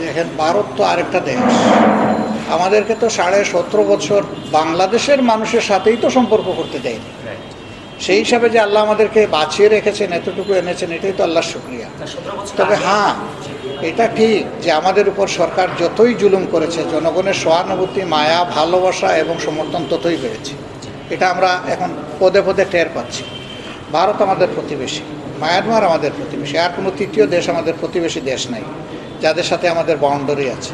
দেখেন ভারত তো আরেকটা দেশ। আমাদেরকে তো সাড়ে সতেরো বছর বাংলাদেশের মানুষের সাথেই তো সম্পর্ক করতে দেয়নি। সেই হিসাবে যে আল্লাহ আমাদেরকে বাঁচিয়ে রেখেছেন এতটুকু এনেছেন এটাই তো আল্লাহর শুক্রিয়া। তবে হ্যাঁ এটা ঠিক যে আমাদের উপর সরকার যতই জুলুম করেছে জনগণের সহানুভূতি মায়া ভালোবাসা এবং সমর্থন ততই বেড়েছে। এটা আমরা এখন পদে পদে টের পাচ্ছি। ভারত আমাদের প্রতিবেশী। মায়ানমার আমাদের প্রতিবেশী, আর কোনো তৃতীয় দেশ আমাদের প্রতিবেশী দেশ নাই, যাদের সাথে আমাদের বাউন্ডারি আছে।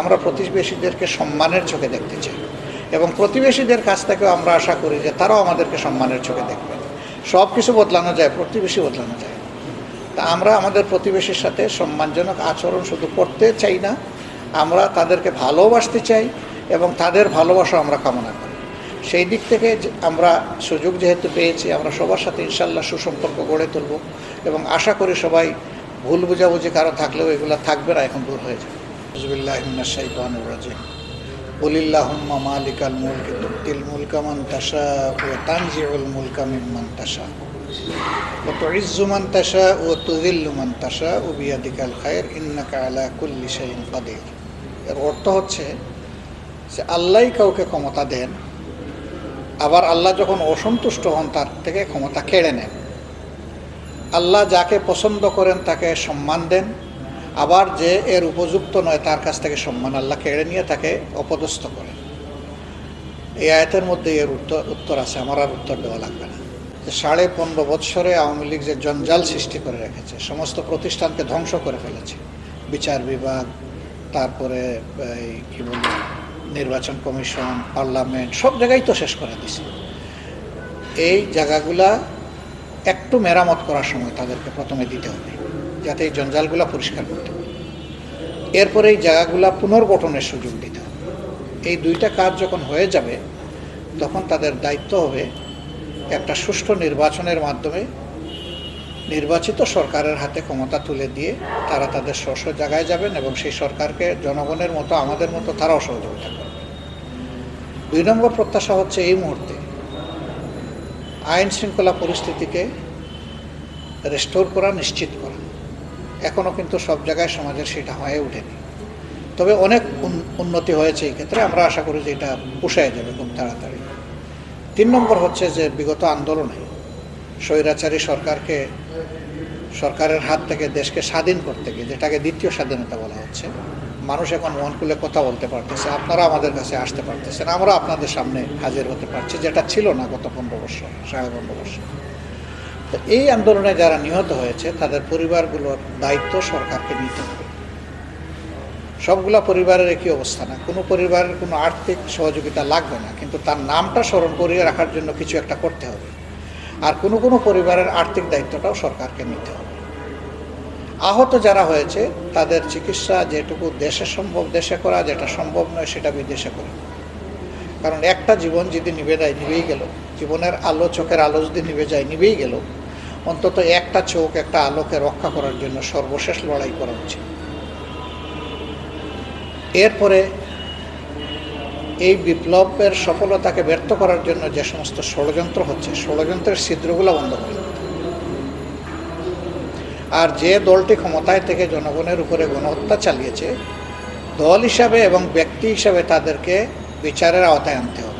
আমরা প্রতিবেশীদেরকে সম্মানের চোখে দেখতে চাই, এবং প্রতিবেশীদের কাছ থেকেও আমরা আশা করি যে তারাও আমাদেরকে সম্মানের চোখে দেখবে। সব কিছু বদলানো যায়, প্রতিবেশী বদলানো যায়। তা আমরা আমাদের প্রতিবেশীর সাথে সম্মানজনক আচরণ শুধু করতে চাই না, আমরা তাদেরকে ভালোবাসতে চাই, এবং তাদের ভালোবাসা আমরা কামনা করি। সেই দিক থেকে আমরা সুযোগ যেহেতু পেয়েছি, আমরা সবার সাথে ইনশাল্লাহ সুসম্পর্ক গড়ে তুলব এবং আশা করি সবাই ভুল বুঝাবুঝি কারও থাকলেও এগুলো থাকবে না, এখন দূর হয়ে যাবে। রাজিম বলিল্লাহুম্মা মালিকাল মুলকি তুক্তিল মুলকা মান তাশা ও তানজিউল মুলকা মিম্মান তাশা ও তুইজ্জু মান তাশা ও তুযিল্লু মান তাশা ও বিয়াদিকাল খায়র ইন্নাকা আলা কুল্লি শাইইন এর অর্থ হচ্ছে যে আল্লাহই কাউকে ক্ষমতা দেন আবার আল্লাহ যখন অসন্তুষ্ট হন, তার থেকে ক্ষমতা কেড়ে নেন। আল্লাহ যাকে পছন্দ করেন, তাকে সম্মান দেন। আবার যে এর উপযুক্ত নয়, তার কাছ থেকে সম্মান আল্লাহ কেড়ে নিয়ে তাকে অপদস্থ করেন। এই আয়তের মধ্যে এর উত্তর উত্তর আছে। আমার আর উত্তর দেওয়া লাগবে না। যে সাড়ে পনেরো বৎসরে আওয়ামী লীগ যে জঞ্জাল সৃষ্টি করে রেখেছে, সমস্ত প্রতিষ্ঠানকে ধ্বংস করে ফেলেছে। বিচার বিভাগ, তারপরে এই, কী বলি নির্বাচন কমিশন, পার্লামেন্ট, সব জায়গায় তো শেষ করে দিছে। এই জায়গাগুলা একটু মেরামত করার সময় তাদেরকে প্রথমে দিতে হবে, যাতে এই জঞ্জালগুলা পরিষ্কার করতে হবে এরপরে এই জায়গাগুলা পুনর্গঠনের সুযোগ দিতে হবে। এই দুইটা কাজ যখন হয়ে যাবে, তখন তাদের দায়িত্ব হবে একটা সুষ্ঠু নির্বাচনের মাধ্যমে নির্বাচিত সরকারের হাতে ক্ষমতা তুলে দিয়ে তারা তাদের স্ব স্ব জায়গায় যাবেন এবং সেই সরকারকে জনগণের মতো, আমাদের মতো তারাও সহযোগিতা করবে দুই নম্বর প্রত্যাশা হচ্ছে এই মুহূর্তে আইন শৃঙ্খলা পরিস্থিতিকে রেস্টোর করা, নিশ্চিত করা। এখনও কিন্তু সব জায়গায় সমাজের সেটা হয়ে ওঠেনি। তবে অনেক উন- উন্নতি হয়েছে এই ক্ষেত্রে, আমরা আশা করি যে এটা পোষায় যাবে খুব তাড়াতাড়ি। তিন নম্বর হচ্ছে যে বিগত আন্দোলনে স্বৈরাচারী সরকারকে, সরকারের হাত থেকে দেশকে স্বাধীন করতে গিয়ে, যেটাকে দ্বিতীয় স্বাধীনতা বলা হচ্ছে, মানুষ এখন মন খুলে কথা বলতে পারতেছে, আপনারা আমাদের কাছে আসতে পারতেছেন, আমরা আপনাদের সামনে হাজির হতে পারছি, যেটা ছিল না গত পনেরো বছর, সাড়ে পনেরো বছর। তো এই আন্দোলনে যারা নিহত হয়েছে, তাদের পরিবারগুলোর দায়িত্ব সরকারকে নিতে হবে। সবগুলা পরিবারের একই অবস্থা না, কোনো পরিবারের কোনো আর্থিক সহযোগিতা লাগবে না, কিন্তু তার নামটা স্মরণ করিয়ে রাখার জন্য কিছু একটা করতে হবে। আর কোনো কোনো পরিবারের আর্থিক দায়িত্বটাও সরকারকে নিতে হবে। আহত যারা হয়েছে, তাদের চিকিৎসা যেটুকু দেশে সম্ভব, দেশে করা যেটা সম্ভব নয় সেটা বিদেশে করা। কারণ একটা জীবন যদি নিভে যায় নিভেই গেল। জীবনের আলো চোখের আলো যদি নিভে যায় নিভেই গেল। অন্তত একটা চোখ, একটা আলোকে রক্ষা করার জন্য সর্বশেষ লড়াই করা উচিত। এরপরে এই বিপ্লবের সফলতাকে ব্যর্থ করার জন্য যে সমস্ত ষড়যন্ত্র হচ্ছে, ষড়যন্ত্রের ছিদ্রগুলো বন্ধ করে আর যে দলটি ক্ষমতায় থেকে জনগণের উপরে গণহত্যা চালিয়েছে, দল হিসাবে এবং ব্যক্তি হিসাবে তাদেরকে বিচারের আওতায় আনতে হবে।